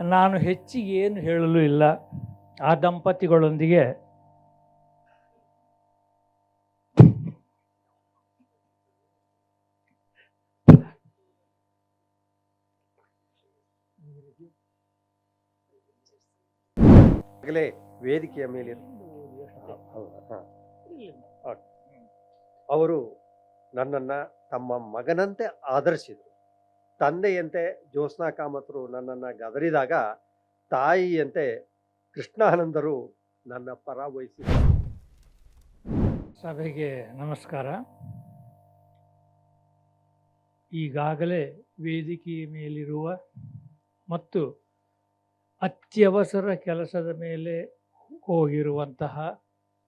ನಾನು ಹೆಚ್ಚಿಗೆ ಏನು ಹೇಳಲು ಇಲ್ಲ. ಆ ದಂಪತಿಗಳೊಂದಿಗೆ ಆಗಲೇ ವೇದಿಕೆಯ ಮೇಲೆ ಅವರು ನನ್ನನ್ನು ತಮ್ಮ ಮಗನಂತೆ ಆದರಿಸಿದರು ತಂದೆಯಂತೆ ಜ್ಯೋತ್ಸ್ನಾ ಕಾಮತರು ನನ್ನನ್ನು ಗದರಿದಾಗ, ತಾಯಿಯಂತೆ ಕೃಷ್ಣಾನಂದರು ನನ್ನ ಪರ ವಹಿಸಿದರು. ಸಭೆಗೆ ನಮಸ್ಕಾರ. ಈಗಾಗಲೇ ವೇದಿಕೆಯ ಮೇಲಿರುವ ಮತ್ತು ಅತ್ಯವಸರ ಕೆಲಸದ ಮೇಲೆ ಹೋಗಿರುವಂತಹ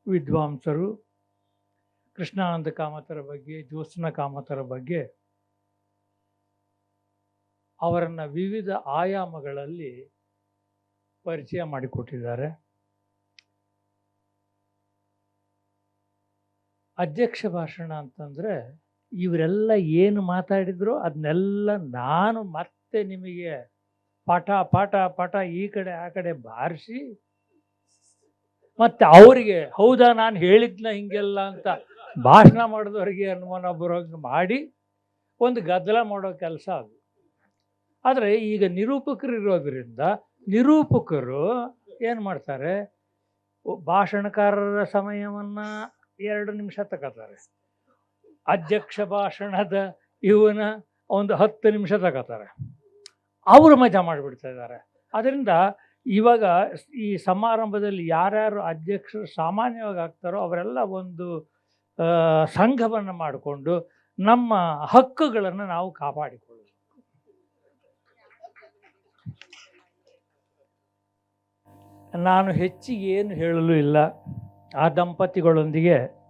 ವಿದ್ವಾಂಸರು ಕೃಷ್ಣಾನಂದ ಕಾಮತರ ಬಗ್ಗೆ, ಜ್ಯೋತ್ಸ್ನ ಕಾಮತರ ಬಗ್ಗೆ ಅವರನ್ನು ವಿವಿಧ ಆಯಾಮಗಳಲ್ಲಿ ಪರಿಚಯ ಮಾಡಿಕೊಟ್ಟಿದ್ದಾರೆ. ಅಧ್ಯಕ್ಷ ಭಾಷಣ ಅಂತಂದರೆ ಇವರೆಲ್ಲ ಏನು ಮಾತಾಡಿದ್ರು ಅದನ್ನೆಲ್ಲ ನಾನು ಮತ್ತೆ ನಿಮಗೆ ಪಾಠ ಪಾಠ ಪಾಠ ಈ ಕಡೆ, ಆ ಕಡೆ ಬಾರಿಸಿ ಮತ್ತೆ ಅವರಿಗೆ ಹೌದಾ ನಾನು ಹೇಳಿದ್ನ ಹಿಂಗೆಲ್ಲ ಅಂತ ಭಾಷಣ ಮಾಡಿದವರಿಗೆ ಅನುಮಾನ ಬರೋಂಗೆ ಮಾಡಿ ಒಂದು ಗದ್ದಲ ಮಾಡೋ ಕೆಲಸ ಅದು. ಆದರೆ ಈಗ ನಿರೂಪಕರು ಇರೋದರಿಂದ ನಿರೂಪಕರು ಏನು ಮಾಡ್ತಾರೆ? ಭಾಷಣಕಾರರ ಸಮಯವನ್ನು ಎರಡು ನಿಮಿಷ ತಗೋತಾರೆ. ಅಧ್ಯಕ್ಷ ಭಾಷಣದ ಇವನ ಒಂದು ಹತ್ತು ನಿಮಿಷ ತಗೋತಾರೆ. ಅವರು ಮಜಾ ಮಾಡಿಬಿಡ್ತಾ ಇದ್ದಾರೆ. ಅದರಿಂದ ಇವಾಗ ಈ ಸಮಾರಂಭದಲ್ಲಿ ಯಾರ್ಯಾರು ಅಧ್ಯಕ್ಷರು ಸಾಮಾನ್ಯವಾಗಿ ಆಗ್ತಾರೋ ಅವರೆಲ್ಲ ಒಂದು ಸಂಘವನ್ನು ಮಾಡಿಕೊಂಡು ನಮ್ಮ ಹಕ್ಕುಗಳನ್ನು ನಾವು ಕಾಪಾಡಿಕೊಳ್ಳಬೇಕು ನಾನು ಹೆಚ್ಚಿಗೆ ಏನು ಹೇಳಲು ಇಲ್ಲ. ಆ ದಂಪತಿಗಳೊಂದಿಗೆ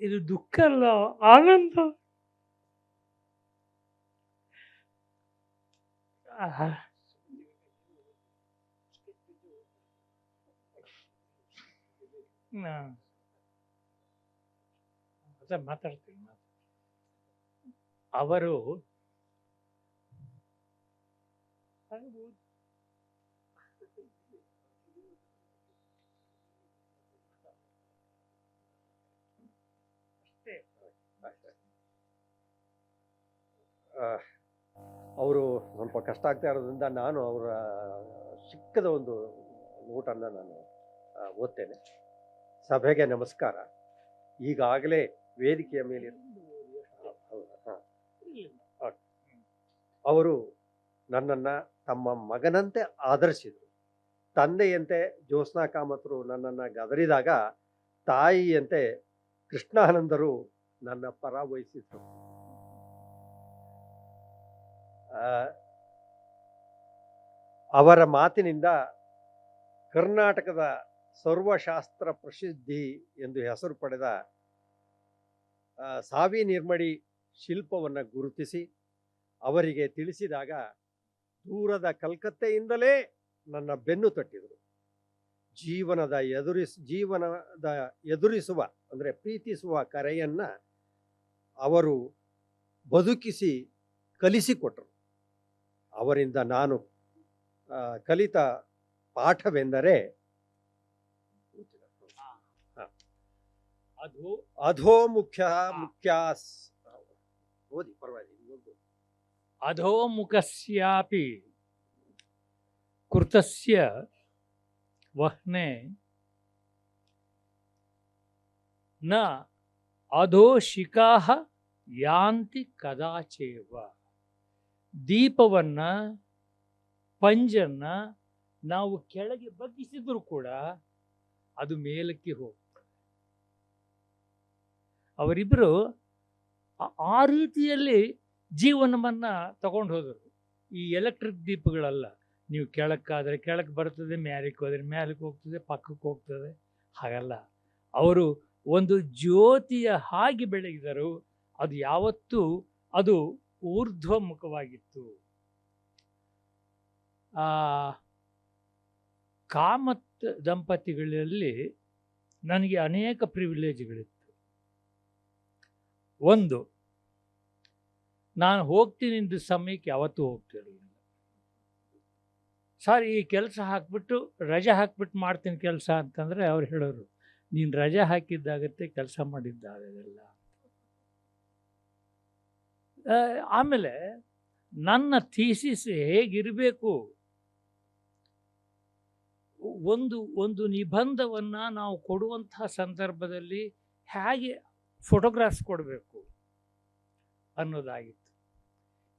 ಇದು ದುಃಖ ಅಲ್ಲ ಆನಂದ. ಮಾತಾಡ್ತೀನಿ. ಅವರು ಅವರು ಸ್ವಲ್ಪ ಕಷ್ಟ ಆಗ್ತಾ ಇರೋದ್ರಿಂದ ನಾನು ಅವರ ಸಿಕ್ಕದ ಒಂದು ನೋಟನ್ನು ನಾನು ಓದ್ತೇನೆ. ಸಭೆಗೆ ನಮಸ್ಕಾರ. ಈಗಾಗಲೇ ವೇದಿಕೆಯ ಮೇಲೆ? ಅವರು ನನ್ನನ್ನು ತಮ್ಮ ಮಗನಂತೆ ಆಧರಿಸಿದರು. ತಂದೆಯಂತೆ ಜ್ಯೋತ್ಸ್ನಾ ಕಾಮತ್ರು ನನ್ನನ್ನು ಗದರಿದಾಗ ತಾಯಿಯಂತೆ ಕೃಷ್ಣಾನಂದರು ನನ್ನ ಪರ ವಹಿಸಿದ್ರು. ಅವರ ಮಾತಿನಿಂದ ಕರ್ನಾಟಕದ ಸರ್ವಶಾಸ್ತ್ರ ಪ್ರಸಿದ್ಧಿ ಎಂದು ಹೆಸರು ಪಡೆದ ಸಾವಿ ನಿರ್ಮಡಿ ಶಿಲ್ಪವನ್ನು ಗುರುತಿಸಿ, ಅವರಿಗೆ ತಿಳಿಸಿದಾಗ ದೂರದ ಕಲ್ಕತ್ತೆಯಿಂದಲೇ ನನ್ನ ಬೆನ್ನು ತಟ್ಟಿದರು. ಜೀವನದ ಎದುರಿಸ್, ಜೀವನದ ಎದುರಿಸುವ, ಅಂದರೆ ಪ್ರೀತಿಸುವ ಕರೆಯನ್ನು ಅವರು ಬದುಕಿಸಿ ಕಲಿಸಿಕೊಟ್ಟರು ಅವರಿಂದ ನಾನು ಆ, ಕಲಿತ ಪಾಠವೆಂದರೆ ಅದು ಅಧೋಮುಖ್ಯ ಮುಖ್ಯ ಓದಿ ಪರವಾಗಿಲ್ಲ ಇನ್ನೊಂದು. ಅಧೋಮುಖಸ್ಯಾಪಿ ಕೃತಸ್ಯ ವಹ್ನೆ ನ ಅಧೋ ಶಿಖಾಹ ಯಾಂತಿ ಕದಾಚೇವ ದೀಪವನ್ನ, ಪಂಜನ್ನ ನಾವು ಕೆಳಗೆ ಬಗ್ಗಿಸಿದ್ರು ಕೂಡ ಅದು ಮೇಲಕ್ಕೆ ಹೋಗ್ತದೆ ಅವರಿಬ್ಬರು ಆ- ರೀತಿಯಲ್ಲಿ ಜೀವನವನ್ನ ತಗೊಂಡು ಹೋದರು. ಈ ಎಲೆಕ್ಟ್ರಿಕ್ ದೀಪಗಳಲ್ಲ. ನೀವು ಕೆಳಕ್ಕಾದರೆ ಕೆಳಕ್ಕೆ ಬರ್ತದೆ, ಮ್ಯಾಲಕ್ಕೆ ಹೋದರೆ ಮ್ಯಾಲಕ್ಕೆ ಹೋಗ್ತದೆ, ಪಕ್ಕಕ್ಕೆ ಹೋಗ್ತದೆ. ಹಾಗಲ್ಲ. ಅವರು ಒಂದು ಜ್ಯೋತಿಯ ಹಾಗೆ ಬೆಳಗಿದರು ಅದು ಯಾವತ್ತೂ ಅದು ಊರ್ಧ್ವಮುಖವಾಗಿತ್ತು. ಆ, ಕಾಮತ್ ದಂಪತಿಗಳಲ್ಲಿ ನನಗೆ ಅನೇಕ ಪ್ರಿವಿಲೇಜ್ಗಳಿತ್ತು ಒಂದು, ನಾನು ಹೋಗ್ತೀನಿ ಇಂದ ಸಮಯಕ್ಕೆ ಯಾವತ್ತೂ ಹೋಗ್ತಿರಲಿಲ್ಲ. ಸರ್, ಈ ಕೆಲಸ ಹಾಕ್ಬಿಟ್ಟು ರಜೆ ಹಾಕ್ಬಿಟ್ಟು ಮಾಡ್ತೀನಿ ಕೆಲಸ ಅಂತಂದರೆ ಅವ್ರು ಹೇಳೋರು, ನೀನು ರಜೆ ಹಾಕಿದ್ದಾಗತ್ತೆ ಕೆಲಸ ಮಾಡಿದ್ದಾಗಲ್ಲ ಆಮೇಲೆ ನನ್ನ ಥೀಸಿಸ್ ಹೇಗಿರಬೇಕು? ಒಂದು ಒಂದು ನಿಬಂಧವನ್ನು ನಾವು ಕೊಡುವಂತಹ ಸಂದರ್ಭದಲ್ಲಿ ಹೇಗೆ ಫೋಟೋಗ್ರಾಫ್ಸ್ ಕೊಡಬೇಕು ಅನ್ನೋದಾಗಿತ್ತು.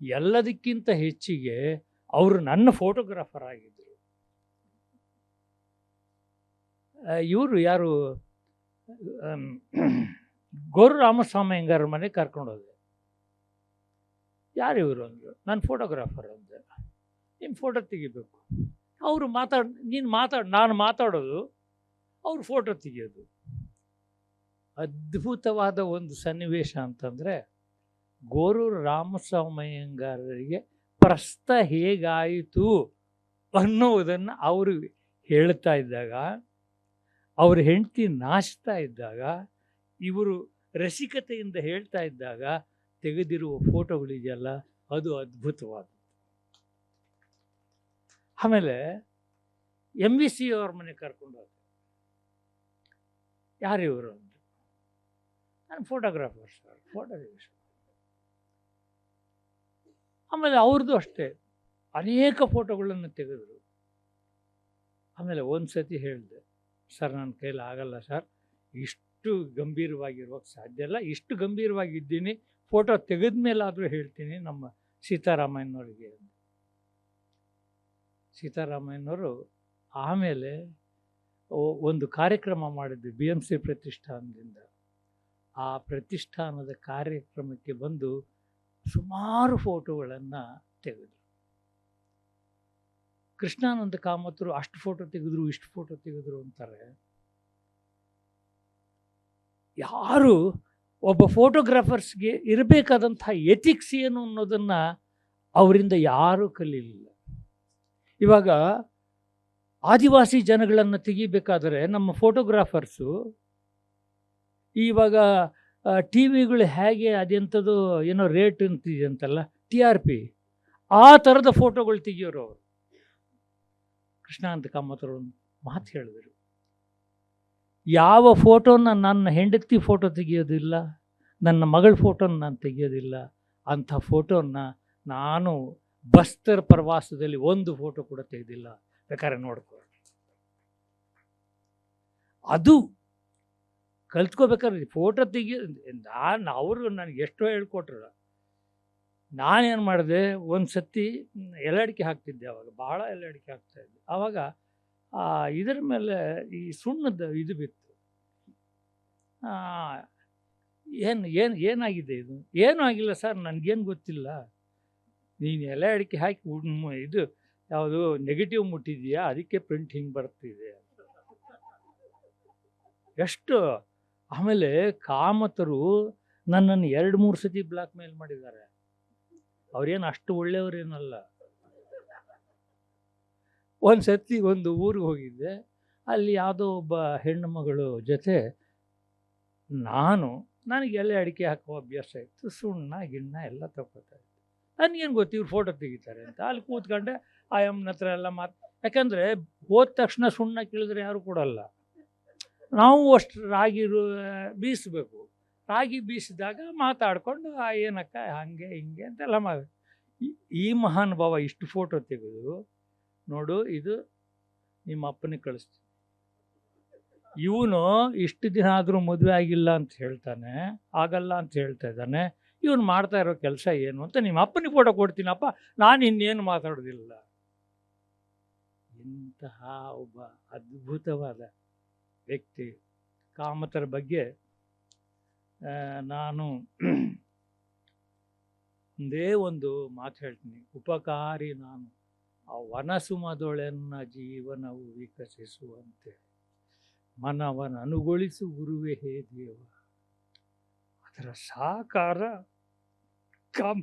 ಎಲ್ಲದಕ್ಕಿಂತ ಹೆಚ್ಚಿಗೆ ಅವರು ನನ್ನ ಫೋಟೋಗ್ರಾಫರ್ ಆಗಿದ್ದರು ಇವರು ಯಾರು? ಗೋರು ರಾಮಸ್ವಾಮಿ ಹೆಂಗಾರ ಮನೆ ಕರ್ಕೊಂಡು ಹೋದೆ ಯಾರು ಇವರು ಅಂದರು? ನಾನು ಫೋಟೋಗ್ರಾಫರ್ ಅಂದೆ. ನಿಮ್ಮ ಫೋಟೋ ತೆಗಿಬೇಕು. ಅವರು ಮಾತಾಡ್, ನೀನು ಮಾತಾಡ್, ನಾನು ಮಾತಾಡೋದು, ಅವ್ರು ಫೋಟೋ ತೆಗಿಯೋದು. ಅದ್ಭುತವಾದ ಒಂದು ಸನ್ನಿವೇಶ ಅಂತಂದರೆ ಗೋರು ರಾಮಸ್ವಾಮಯ್ಯಂಗಾರರಿಗೆ ಪ್ರಸ್ತ ಹೇಗಾಯಿತು ಅನ್ನುವುದನ್ನು ಅವರು ಹೇಳ್ತಾ ಇದ್ದಾಗ, ಅವ್ರ ಹೆಂಡತಿ ನಾಚ್ತಾ ಇದ್ದಾಗ, ಇವರು ರಸಿಕತೆಯಿಂದ ಹೇಳ್ತಾ ಇದ್ದಾಗ ತೆಗೆದಿರುವ ಫೋಟೋಗಳಿದೆಯಲ್ಲ, ಅದು ಅದ್ಭುತವಾದ ಆಮೇಲೆ ಎಂ ವಿ ಸಿ ಅವ್ರ ಮನೆ ಕರ್ಕೊಂಡು ಹೋದೆ. ಯಾರು ಇವರು ಅಂತ? ನಾನು ಫೋಟೋಗ್ರಾಫರ್ ಸರ್ ಫೋಟೋ ಸರ್ ಆಮೇಲೆ ಅವ್ರದ್ದು ಅಷ್ಟೇ. ಅನೇಕ ಫೋಟೋಗಳನ್ನು ತೆಗೆದರು. ಆಮೇಲೆ ಒಂದು ಸತಿ ಹೇಳಿದೆ, ಸರ್, ನನ್ನ ಕೈಲಿ ಆಗಲ್ಲ ಸರ್. ಇಷ್ಟು ಗಂಭೀರವಾಗಿರೋಕ್ಕೆ ಸಾಧ್ಯ ಇಲ್ಲ. ಇಷ್ಟು ಗಂಭೀರವಾಗಿದ್ದೀನಿ. ಫೋಟೋ ತೆಗೆದ ಮೇಲಾದರೂ ಹೇಳ್ತೀನಿ ನಮ್ಮ ಸೀತಾರಾಮಯ್ಯನವರಿಗೆ. ಸೀತಾರಾಮಯ್ಯನವರು ಆಮೇಲೆ ಒಂದು ಕಾರ್ಯಕ್ರಮ ಮಾಡಿದ್ವಿ ಬಿ ಎಂ ಸಿ ಪ್ರತಿಷ್ಠಾನದಿಂದ. ಆ ಪ್ರತಿಷ್ಠಾನದ ಕಾರ್ಯಕ್ರಮಕ್ಕೆ ಬಂದು ಸುಮಾರು ಫೋಟೋಗಳನ್ನು ತೆಗೆದರು. ಕೃಷ್ಣಾನಂದ ಕಾಮತರು ಅಷ್ಟು ಫೋಟೋ ತೆಗೆದ್ರು, ಇಷ್ಟು ಫೋಟೋ ತೆಗೆದ್ರು ಅಂತಾರೆ. ಯಾರು ಒಬ್ಬ ಫೋಟೋಗ್ರಾಫರ್ಸ್ಗೆ ಇರಬೇಕಾದಂಥ ಎಥಿಕ್ಸ್ ಏನು ಅನ್ನೋದನ್ನು ಅವರಿಂದ ಯಾರೂ ಕಲೀಲಿಲ್ಲ. ಇವಾಗ ಆದಿವಾಸಿ ಜನಗಳನ್ನು ತೆಗಿಬೇಕಾದರೆ ನಮ್ಮ ಫೋಟೋಗ್ರಾಫರ್ಸು ಇವಾಗ ಟಿ ವಿಗಳು ಹೇಗೆ ಅದೆಂಥದ್ದು ಏನೋ ರೇಟ್ ಅಂತಿದೆಯಂತಲ್ಲ ಟಿ ಆರ್ ಪಿ ಆ ಥರದ ಫೋಟೋಗಳು ತೆಗಿಯೋರು ಅವರು. ಕೃಷ್ಣಾಂತ ಕಾಮತ್ ಒಂದು ಮಾತು ಹೇಳಿದರು. ಯಾವ ಫೋಟೋನ ನನ್ನ ಹೆಂಡತಿ ಫೋಟೋ ತೆಗೆಯೋದಿಲ್ಲ, ನನ್ನ ಮಗಳ ಫೋಟೋನ ನಾನು ತೆಗೆಯೋದಿಲ್ಲ, ಅಂಥ ಫೋಟೋನ ನಾನು ಬಸ್ತರ್ ಪ್ರವಾಸದಲ್ಲಿ ಒಂದು ಫೋಟೋ ಕೂಡ ತೆಗೆದಿಲ್ಲ. ಬೇಕಾದ್ರೆ ನೋಡ್ಕೊ ಅದು ಕಲ್ತ್ಕೋಬೇಕಾದ್ರೆ ಫೋಟೋ ತೆಗಿಯೋ ನಾನು ಅವರು ನನಗೆ ಎಷ್ಟೋ ಹೇಳ್ಕೊಟ್ರು. ನಾನೇನು ಮಾಡಿದೆ ಒಂದು ಸತಿ ಎಲ್ಲಡಿಕೆ ಹಾಕ್ತಿದ್ದೆ ಅವಾಗ ಭಾಳ ಎಲ್ಲಡಿಕೆ ಅಡಿಕೆ ಹಾಕ್ತಾ ಇದ್ದೆ. ಆವಾಗ ಆ, ಇದರ ಮೇಲೆ ಈ ಸುಣ್ಣದ ಇದು ಬಿತ್ತು. ಏನು ಏನು ಏನಾಗಿದೆ ಇದು? ಏನೂ ಆಗಿಲ್ಲ ಸರ್ ನನಗೇನು ಗೊತ್ತಿಲ್ಲ. ನೀನು ಎಲೆ ಅಡಿಕೆ ಹಾಕಿ ಇದು ಯಾವುದು ನೆಗೆಟಿವ್ ಮುಟ್ಟಿದೆಯಾ? ಅದಕ್ಕೆ ಪ್ರಿಂಟ್ ಹಿಂಗೆ ಬರ್ತಿದೆ ಎಷ್ಟು? ಆಮೇಲೆ ಕಾಮತರು ನನ್ನನ್ನು ಎರಡು ಮೂರು ಸತಿ ಬ್ಲಾಕ್ ಮೇಲ್ ಮಾಡಿದ್ದಾರೆ. ಅವ್ರೇನು ಅಷ್ಟು ಒಳ್ಳೆಯವರೇನಲ್ಲ. ಒಂದು ಸತಿ ಒಂದು ಊರಿಗೆ ಹೋಗಿದ್ದೆ. ಅಲ್ಲಿ ಯಾವುದೋ ಒಬ್ಬ ಹೆಣ್ಣು ಮಗಳು ಜೊತೆ ನಾನು, ನನಗೆ ಅಡಿಕೆ ಹಾಕುವ ಅಭ್ಯಾಸ ಇತ್ತು. ಸುಣ್ಣ, ಗಿಣ್ಣ ಎಲ್ಲ ತಗೋತಾ ಇತ್ತು. ನನಗೇನು ಗೊತ್ತು ಇವ್ರು ಫೋಟೋ ತೆಗಿತಾರೆ ಅಂತ. ಅಲ್ಲಿ ಕೂತ್ಕೊಂಡೆ, ಆ ಎಮ್ಮನ ಹತ್ರ ಎಲ್ಲ ಮಾತು, ಯಾಕಂದರೆ ಹೋದ ತಕ್ಷಣ ಸುಣ್ಣ ಕೇಳಿದ್ರೆ ಯಾರು ಕೊಡಲ್ಲ. ನಾವು ಅಷ್ಟು ರಾಗಿರು ಬೀಸಬೇಕು. ರಾಗಿ ಬೀಸಿದಾಗ ಮಾತಾಡಿಕೊಂಡು, ಆ, ಏನಕ್ಕ, ಹಾಗೆ, ಹಿಂಗೆ ಅಂತೆಲ್ಲ ಮಾಡಿ ಈ ಮಹಾನುಭಾವ ಇಷ್ಟು ಫೋಟೋ ತೆಗೆದು ನೋಡು, ಇದು ನಿಮ್ಮ ಅಪ್ಪನಿಗೆ ಕಳಿಸ್ತೀನಿ. ಇವನು ಇಷ್ಟು ದಿನ ಆದರೂ ಮದುವೆ ಆಗಿಲ್ಲ ಅಂತ ಹೇಳ್ತಾನೆ, ಆಗಲ್ಲ ಅಂತ ಹೇಳ್ತಾ ಇದ್ದಾನೆ. ಇವನು ಮಾಡ್ತಾ ಇರೋ ಕೆಲಸ ಏನು ಅಂತ ನಿಮ್ಮ ಅಪ್ಪನಿಗೆ ಫೋಟೋ ಕೊಡ್ತೀನಪ್ಪ. ನಾನು ಇನ್ನೇನು ಮಾತಾಡೋದಿಲ್ಲ. ಇಂತಹ ಒಬ್ಬ ಅದ್ಭುತವಾದ ವ್ಯಕ್ತಿ. ಕಾಮತರ ಬಗ್ಗೆ ನಾನು ಒಂದೇ ಒಂದು ಮಾತು ಹೇಳ್ತೀನಿ. ಉಪಕಾರಿ ನಾನು. ಆ ವನಸುಮದೊಳೆನ್ನ ಜೀವನವು ವಿಕಸಿಸುವಂತೆ ಮನವನನುಗೊಳಿಸು ಗುರುವೇ ಹೇ ದೇವ. ಅದರ ಸಾಕಾರ ಕಾಮ